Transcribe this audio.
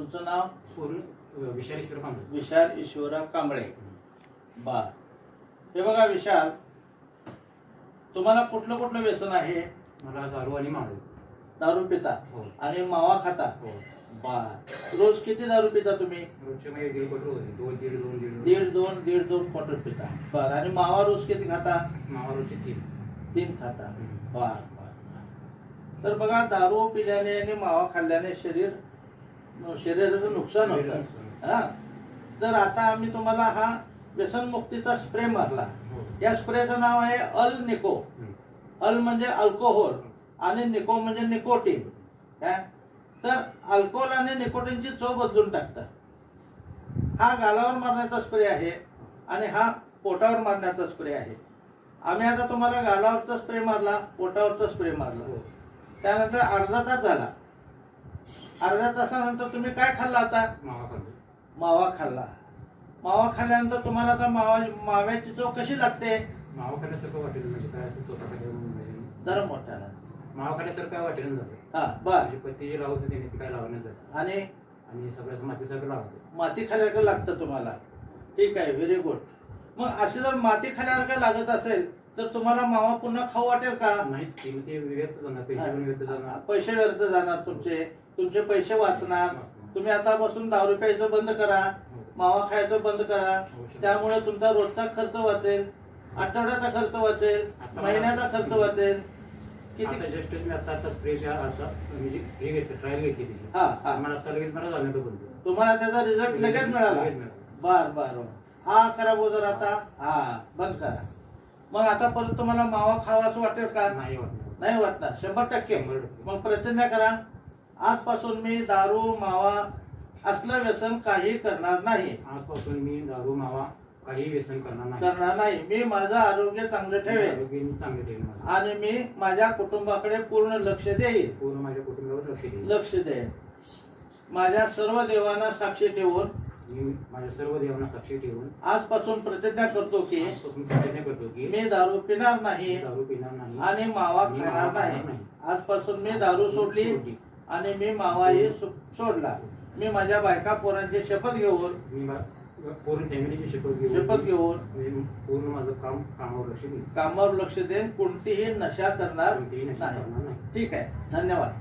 तुमचं नाव? पूर्ण विशाल ईश्वर कांबळे. विशाल ईश्वरा कांबळे. बर. हे बघा विशाल तुम्हाला कुठलं कुठलं व्यसन आहे? मला दारू आणि मावळे दारू पिता. हो. आणि मावा खाता. हो. बर. रोज किती दारू पिता तुम्ही? रोजचे म्हणजे दीड होते. दोन दीड दोन दीड दीड दोन दीड दोन क्वार्टर पिता. बर. आणि मावा रोज किती खाता? मावा रोजचे तीन. तीन खाता. बर बर. तर बघा दारू पिल्याने आणि मावा खाल्ल्याने शरीर शरीराचं नुकसान होतं. हा? तर आता आम्ही तुम्हाला हा व्यसनमुक्तीचा स्प्रे मारला. हो. या स्प्रेचं नाव आहे अल निको. अल म्हणजे अल्कोहोल आणि निको म्हणजे निकोटीन. काय तर अल्कोहोल आणि निकोटीनची चव बदलून टाकतं हा गालावर मारण्याचा स्प्रे आहे आणि हा पोटावर मारण्याचा स्प्रे आहे. आम्ही आता तुम्हाला गालावरचा स्प्रे मारला पोटावरचा स्प्रे मारला. हो. त्यानंतर अर्धा तास झाला. अर्ध्या तासानंतर तुम्ही काय खाल्ला आता? मावा खाल्लो. मावा खाल्ला. मावा खाल्ल्यानंतर तुम्हाला आता मावा माव्याची चव कशी लागते? मावा खाण्यासारखं वाटेल म्हणजे काय असं स्वतः काय म्हणजे. जरा मोठ्यानं मावा खाण्यासारखं काय वाटेल झालं हा बर. माझी पती जे लावत त्याने ती काय लावण्यात झालं आणि? आणि सगळ्याचं मातीसारखं लावलं माती खाल्यासारखं लागतं तुम्हाला? ठीक आहे व्हेरी गुड मग अशी जर माती खाल्यासारखं लागत असेल तर तुम्हाला मावा पुन्हा खाऊ वाटेल का? जाणार पैसे व्यर्थ जाणार. तुमचे. तुमचे पैसे वाचणार. तुम्ही आतापासून दारू प्यायचं बंद करा. हो. मावा खायचं बंद करा. त्यामुळे तुमचा रोजचा खर्च वाचेल. आठवड्याचा खर्च वाचेल. महिन्याचा खर्च वाचेल. आता किती जस्ट मी आता आता स्प्रे आता म्हणजे स्प्रे घेतली ट्रायल घेतली हा हा. मला आता लगेच मला तुम्हाला त्याचा रिझल्ट लगेच मिळाला. बर बर. हा करा बोजर आता. हा बंद करा. मग आता परत तुम्हाला मावा खावा असं वाटेल का? नाही वाटणार नाही वाटणार. शंभर टक्के. मग प्रतिज्ञा करा. आजपासून मी दारू मावा असलं व्यसन काही करणार नाही. आजपासून मी दारू मावा काही व्यसन करणार नाही. करणार नाही. मी माझं आरोग्य चांगलं ठेवेन. आरोग्य मी चांगले ठेवेन माझं. आणि मी माझ्या कुटुंबाकडे पूर्ण लक्ष देईन. पूर्ण माझ्या कुटुंबावर लक्ष देईन. लक्ष देईन. माझ्या सर्व देवांना साक्षी ठेवून मी माझ्या सर्व देवांना साक्षी ठेवून आजपासून प्रतिज्ञा करतो की आजपासून प्रतिज्ञा करतो की मी दारू पिणार मी नाही दारू पिणार नाही आणि मावा मी खाणार मावा नाही खाणार नाही. आजपासून मी दारू सोडली आणि मी मावाही सो- सोडला. मी माझ्या बायका पोरांची शपथ घेऊन मी मा- पूर्ण फॅमिलीची शपथ घेऊन शपथ घेऊन म्हणजे पूर्ण माझं काम कामावर लक्ष देईन. कामावर लक्ष देईन. कोणतीही नशा करणार कोणतीही नशा नाही. करणार नाही. ठीक आहे. धन्यवाद.